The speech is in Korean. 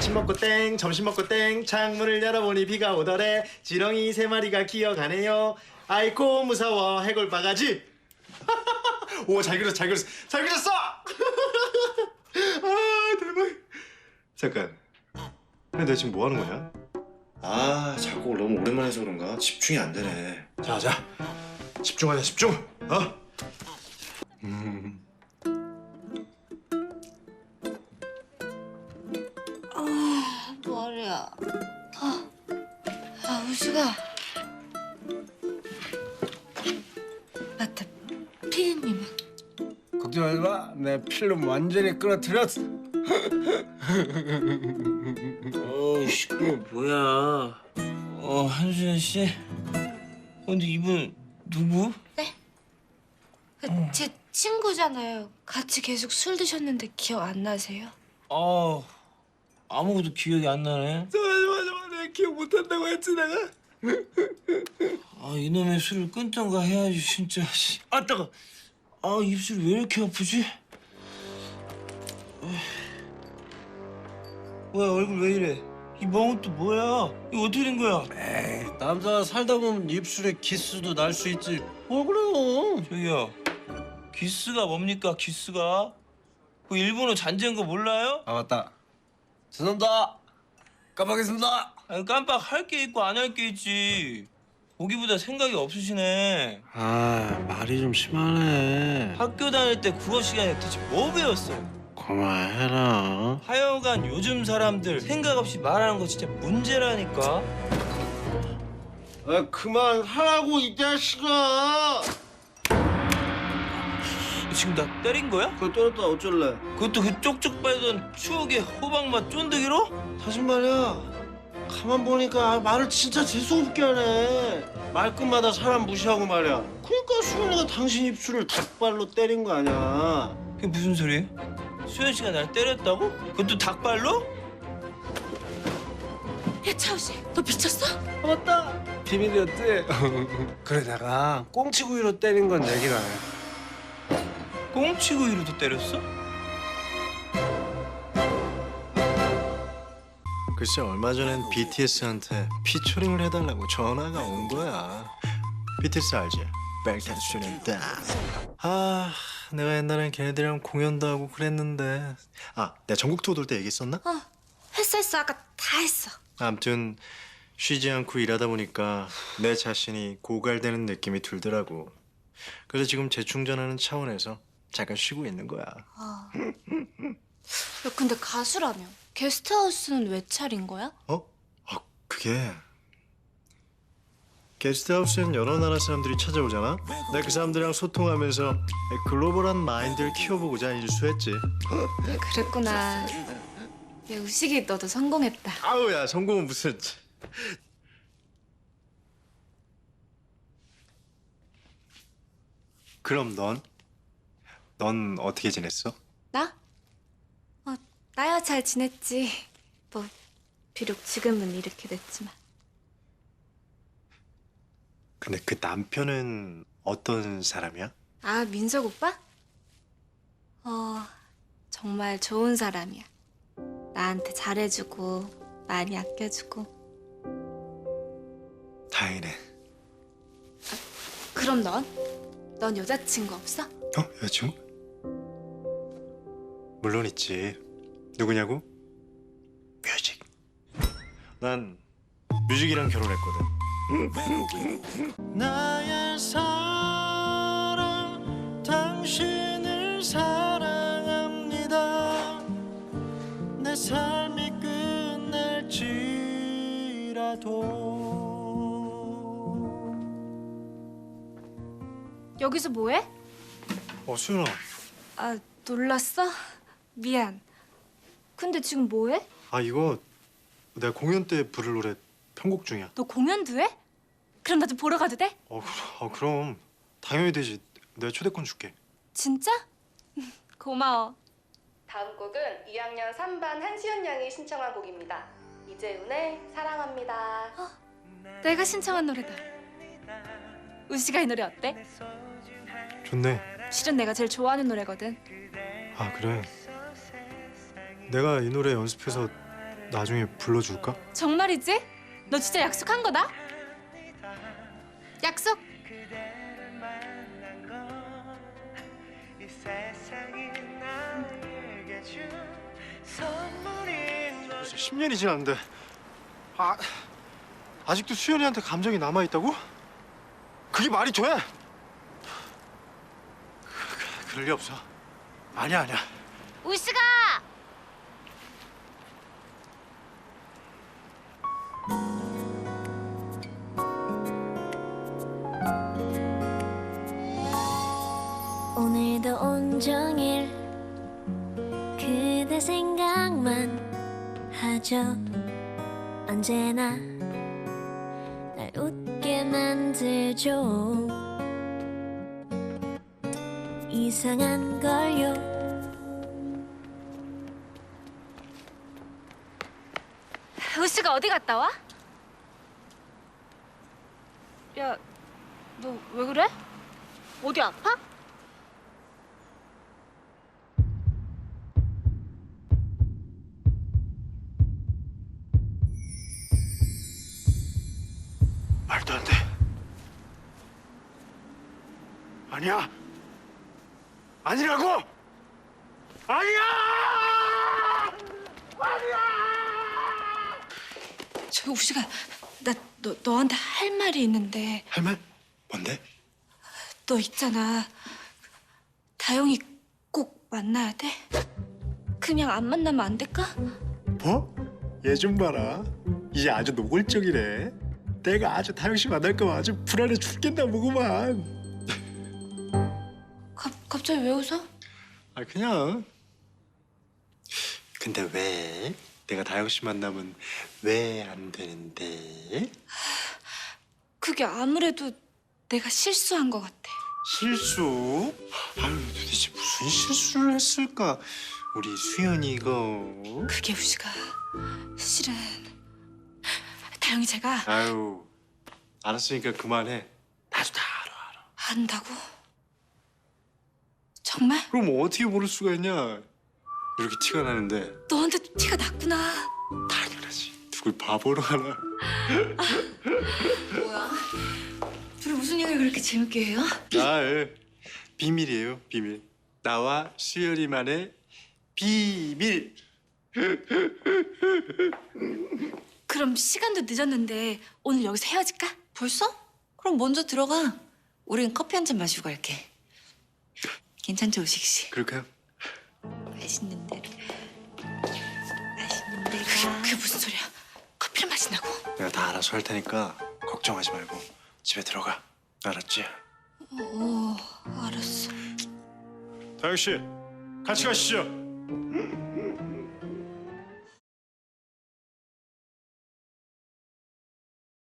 아침 먹고 땡 점심 먹고 땡 창문을 열어보니 비가 오더래. 지렁이 세 마리가 기어가네요. 아이고 무서워. 해골 바가지. 오 잘 그렸어 잘 그렸어. 잘 그렸어! 아 대박. 잠깐. 근데 너 지금 뭐 하는 거냐? 아 작곡을 너무 오랜만에 해서 그런가? 집중이 안 되네. 자자. 집중하자 집중. 어? 음. 수가. 맞다. 피디님은 걱정하지 마. 내 필름 완전히 끌어들였어. 어, 시끄러 뭐야? 어, 한수연 씨. 어, 근데 이분 누구? 그, 제 친구잖아요. 같이 계속 술 드셨는데 기억 안 나세요? 아, 아무것도 기억이 안 나네. 맞아. 내가 기억 못한다고 했지 내가. 아, 이놈의 술을 끊던가 해야지 진짜. 씨. 아, 따가. 아, 입술이 왜 이렇게 아프지? 뭐야, 얼굴 왜 이래? 이 멍은 또 뭐야? 이거 어떻게 된 거야? 에이 남자가 살다 보면 입술에 기스도 날 수 있지. 뭘 그래요? 저기요, 기스가 뭡니까, 기스가? 그 일본어 잔재인 거 몰라요? 아 맞다. 죄송합니다. 깜빡했습니다. 아니, 깜빡 할 게 있고 안 할 게 있지. 보기보다 생각이 없으시네. 아 말이 좀 심하네. 학교 다닐 때 국어 시간에 대체 뭐 배웠어요? 그만해라. 하여간 요즘 사람들 생각 없이 말하는 거 진짜 문제라니까. 아 그만하라고 이 자식아. 지금 나 때린 거야? 그거 때렸다 어쩔래? 그것도 그 쪽쪽 빨던 추억의 호박맛 쫀득이로? 사실 말이야. 가만 보니까 말을 진짜 재수없게 하네. 말끝마다 사람 무시하고 말이야. 그러니까 수연이가 당신 입술을 닭발로 때린 거 아니야. 그게 무슨 소리예요? 수현 씨가 날 때렸다고? 그것도 닭발로? 야 차우 씨, 너 미쳤어? 아, 맞다. 비밀이었지? 그래 내가 꽁치구이로 때린 건 얘기를 안 해. 꽁치구이로도 때렸어? 글쎄 얼마 전엔 BTS한테 피처링을 해달라고 전화가 온 거야. BTS 알지? 백탄수는 다. 아, 내가 옛날엔 걔네들이랑 공연도 하고 그랬는데. 아, 내가 전국 투어 돌 때 얘기했었나? 어, 했어 했어 아까 다 했어. 아무튼 쉬지 않고 일하다 보니까 내 자신이 고갈되는 느낌이 들더라고. 그래서 지금 재충전하는 차원에서 잠깐 쉬고 있는 거야. 야 근데 가수라며 게스트하우스는 왜 차린 거야? 어? 아, 그게 게스트하우스엔 여러 나라 사람들이 찾아오잖아. 내가 그 사람들이랑 소통하면서 글로벌한 마인드를 키워보고자 일수했지. 그랬구나. 야 우식이 너도 성공했다. 아우 야 성공은 무슨? 그럼 넌? 넌 어떻게 지냈어? 나? 어 잘 지냈지. 뭐 비록 지금은 이렇게 됐지만. 근데 그 남편은 어떤 사람이야? 아 민석 오빠? 어 정말 좋은 사람이야. 나한테 잘해주고 많이 아껴주고. 다행이네. 그럼 넌? 넌 여자친구 없어? 어? 여자친구? 물론 있지. 누구냐고? 뮤직. 난 뮤직이랑 결혼했거든. 나의 사랑, 당신을 사랑합니다. 내 삶이 끝날지라도. 여기서 뭐해? 어, 수연아. 아 놀랐어? 미안. 근데 지금 뭐해? 아, 이거 내가 공연 때 부를 노래 편곡 중이야. 너 공연도 해? 그럼 나 좀 보러 가도 돼? 어, 그- 어, 그럼 당연히 되지. 내가 초대권 줄게. 진짜? 고마워. 다음 곡은 2학년 3반 한시연 양이 신청한 곡입니다. 이재훈의 사랑합니다. 내가 신청한 노래다. 우시가 이 노래 어때? 좋네. 실은 내가 제일 좋아하는 노래거든. 아 그래. 내가 이 노래 연습해서 나중에 불러줄까? 정말이지? 너 진짜 약속한 거다? 약속. 벌써 10년이 지났는데 아 아직도 수연이한테 감정이 남아 있다고? 그게 말이 돼? 그, 그럴 리 없어. 아니야 아니야. 우시가. 생각만 하죠 언제나 날 웃게 만들죠 이상한 걸요 우시가 어디 갔다 와? 야, 너 왜 그래? 어디 아파? 아니야. 아니라고. 아니야. 저 우시가 나너 너한테 할 말이 있는데 할 말? 뭔데? 너 있잖아. 다영이 꼭 만나야 돼? 그냥 안 만나면 안 될까? 뭐? 얘 좀 봐라. 이제 아주 노골적이래. 내가 아주 다영 씨 만날 거면 아주 불안해 죽겠나 보구만. 갑 갑자기 왜 웃어? 아 그냥. 근데 왜? 내가 다영 씨 만나면 왜 안 되는데? 그게 아무래도 내가 실수한 것 같아. 실수? 아유 도대체 무슨 실수를 했을까? 우리 수연이가 그게 우시가 실은 다영이 제가 아유 알았으니까 그만해. 나도 다 알아 알아. 안다고? 정말? 그럼 어떻게 모를 수가 있냐? 이렇게 티가 나는데 너한테 티가 났구나. 당연하지. 누굴 바보로 하나? 뭐야? 둘이 무슨 얘기를 그렇게 재밌게 해요? 아, 예. 비밀이에요, 비밀. 나와 수열이만의 비밀. 그럼 시간도 늦었는데 오늘 여기서 헤어질까? 벌써? 그럼 먼저 들어가. 우린 커피 한 잔 마시고 갈게. 괜찮죠, 우식 씨? 그럴까요? 맛있는 대로. 맛있는 대로. 그게 무슨 소리야? 커피를 마신다고? 내가 다 알아서 할 테니까 걱정하지 말고 집에 들어가. 알았지? 어, 알았어. 다영 씨, 같이 가시죠.